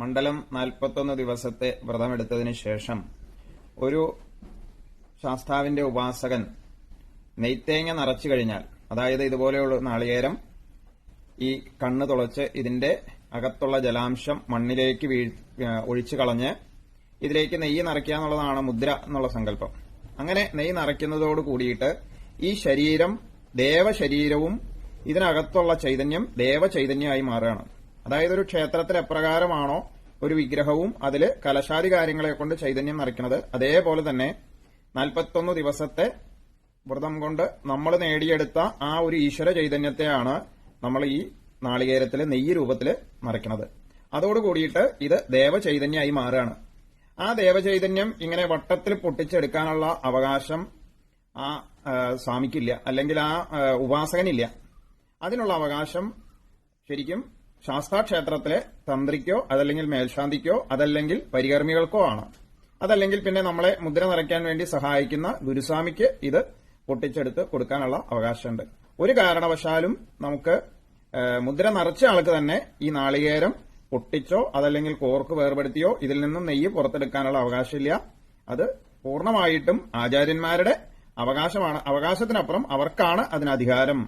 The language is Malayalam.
മണ്ഡലം നാൽപ്പത്തൊന്ന് ദിവസത്തെ വ്രതമെടുത്തതിന് ശേഷം ഒരു ശാസ്താവിന്റെ ഉപാസകൻ നെയ്ത്തേങ്ങ നിറച്ചു കഴിഞ്ഞാൽ അതായത് ഇതുപോലെയുള്ള നാളികേരം ഈ കണ്ണ് തുളച്ച് ഇതിന്റെ അകത്തുള്ള ജലാംശം മണ്ണിലേക്ക് ഒഴിച്ചു കളഞ്ഞ് ഇതിലേക്ക് നെയ്യ് നിറയ്ക്കുക എന്നുള്ളതാണ് മുദ്ര എന്നുള്ള സങ്കല്പം. അങ്ങനെ നെയ്യ് നിറയ്ക്കുന്നതോട് കൂടിയിട്ട് ഈ ശരീരം ദേവശരീരവും ഇതിനകത്തുള്ള ചൈതന്യം ദേവചൈതന്യമായി മാറുകയാണ്. അതായത് ഒരു ക്ഷേത്രത്തിൽ എപ്രകാരമാണോ ഒരു വിഗ്രഹവും അതിൽ കലശാദി കാര്യങ്ങളെ കൊണ്ട് ചൈതന്യം നിറയ്ക്കുന്നത്. അതേപോലെ തന്നെ നാൽപ്പത്തൊന്ന് ദിവസത്തെ വ്രതം കൊണ്ട് നമ്മൾ നേടിയെടുത്ത ആ ഒരു ഈശ്വര ചൈതന്യത്തെയാണ് നമ്മൾ ഈ നാളികേരത്തിൽ നെയ്യ് രൂപത്തിൽ മറയ്ക്കുന്നത് അതോട് കൂടിയിട്ട് ഇത് ദേവചൈതന്യമായി മാറുകയാണ്. ആ ദേവചൈതന്യം ഇങ്ങനെ വട്ടത്തിൽ പൊട്ടിച്ചെടുക്കാനുള്ള അവകാശം ആ സ്വാമിക്കില്ല. അല്ലെങ്കിൽ ആ, ഉപാസകനില്ല. അതിനുള്ള അവകാശം ശരിക്കും ശാസ്താക്ഷേത്രത്തിലെ തന്ത്രിക്കോ അതല്ലെങ്കിൽ മേൽശാന്തിക്കോ അതല്ലെങ്കിൽ പരികർമ്മികൾക്കോ ആണ്. അതല്ലെങ്കിൽ പിന്നെ നമ്മളെ മുദ്ര നിറയ്ക്കാൻ വേണ്ടി സഹായിക്കുന്ന ഗുരുസ്വാമിക്ക് ഇത് പൊട്ടിച്ചെടുത്ത് കൊടുക്കാനുള്ള അവകാശമുണ്ട്. ഒരു കാരണവശാലും നമുക്ക് മുദ്ര നിറച്ച ആൾക്ക് തന്നെ ഈ നാളികേരം പൊട്ടിച്ചോ അതല്ലെങ്കിൽ കോർക്ക് വേർപെടുത്തിയോ ഇതിൽ നിന്നും നെയ്യ് പുറത്തെടുക്കാനുള്ള അവകാശമില്ല. അത് പൂർണമായിട്ടും ആചാര്യന്മാരുടെ അവകാശമാണ്. അവകാശത്തിനപ്പുറം അവർക്കാണ് അതിന് അധികാരം.